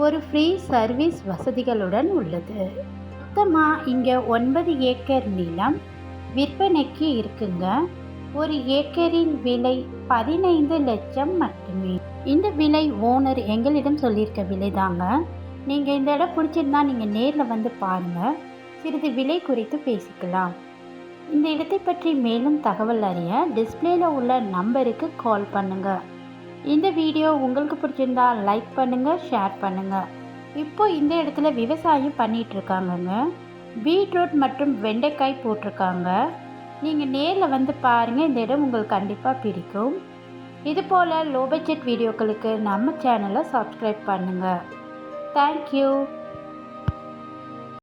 ஒரு free service வசதிகளுடன் உள்ளது. மொத்தமாக இங்கே ஒன்பது ஏக்கர் நிலம் விற்பனைக்கு இருக்குங்க. ஒரு ஏக்கரின் விலை பதினைந்து லட்சம் மட்டுமே. இந்த விலை ஓனர் எங்களிடம் சொல்லியிருக்க விலை தாங்க நீங்கள் இந்த இடம் பிடிச்சிருந்தா நீங்கள் நேரில் வந்து பாருங்கள் சிறிது விலை குறித்து பேசிக்கலாம். இந்த இடத்தை பற்றி மேலும் தகவல் அறிய டிஸ்பிளேல உள்ள நம்பருக்கு கால் பண்ணுங்கள் இந்த வீடியோ உங்களுக்கு பிடிச்சிருந்தா லைக் பண்ணுங்கள் ஷேர் பண்ணுங்கள் இப்போ இந்த இடத்துல விவசாயம் பண்ணிகிட்ருக்காங்கங்க பீட்ரூட் மற்றும் வெண்டைக்காய் போட்டிருக்காங்க. நீங்கள் நேரில் வந்து பாருங்கள் இந்த இடம் உங்களுக்கு கண்டிப்பாக பிடிக்கும். இது போல் லோ பட்ஜெட் வீடியோக்களுக்கு நம்ம சேனலை சப்ஸ்கிரைப் பண்ணுங்கள் தேங்க்யூ